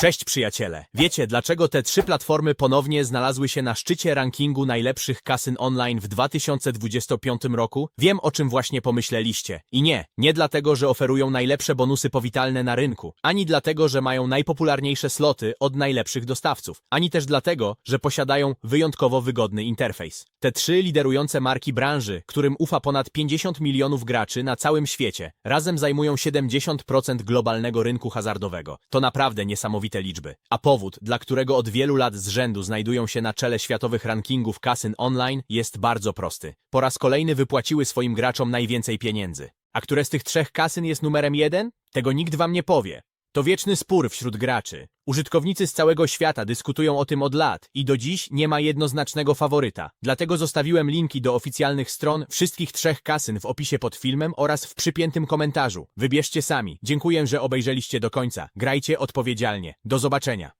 Cześć przyjaciele! Wiecie, dlaczego te trzy platformy ponownie znalazły się na szczycie rankingu najlepszych kasyn online w 2025 roku? Wiem, o czym właśnie pomyśleliście. I nie, nie dlatego, że oferują najlepsze bonusy powitalne na rynku, ani dlatego, że mają najpopularniejsze sloty od najlepszych dostawców, ani też dlatego, że posiadają wyjątkowo wygodny interfejs. Te trzy liderujące marki branży, którym ufa ponad 50 milionów graczy na całym świecie, razem zajmują 70% globalnego rynku hazardowego. To naprawdę niesamowite liczby. A powód, dla którego od wielu lat z rzędu znajdują się na czele światowych rankingów kasyn online, jest bardzo prosty. Po raz kolejny wypłaciły swoim graczom najwięcej pieniędzy. A które z tych trzech kasyn jest numerem jeden? Tego nikt wam nie powie. To wieczny spór wśród graczy. Użytkownicy z całego świata dyskutują o tym od lat i do dziś nie ma jednoznacznego faworyta. Dlatego zostawiłem linki do oficjalnych stron wszystkich trzech kasyn w opisie pod filmem oraz w przypiętym komentarzu. Wybierzcie sami. Dziękuję, że obejrzeliście do końca. Grajcie odpowiedzialnie. Do zobaczenia.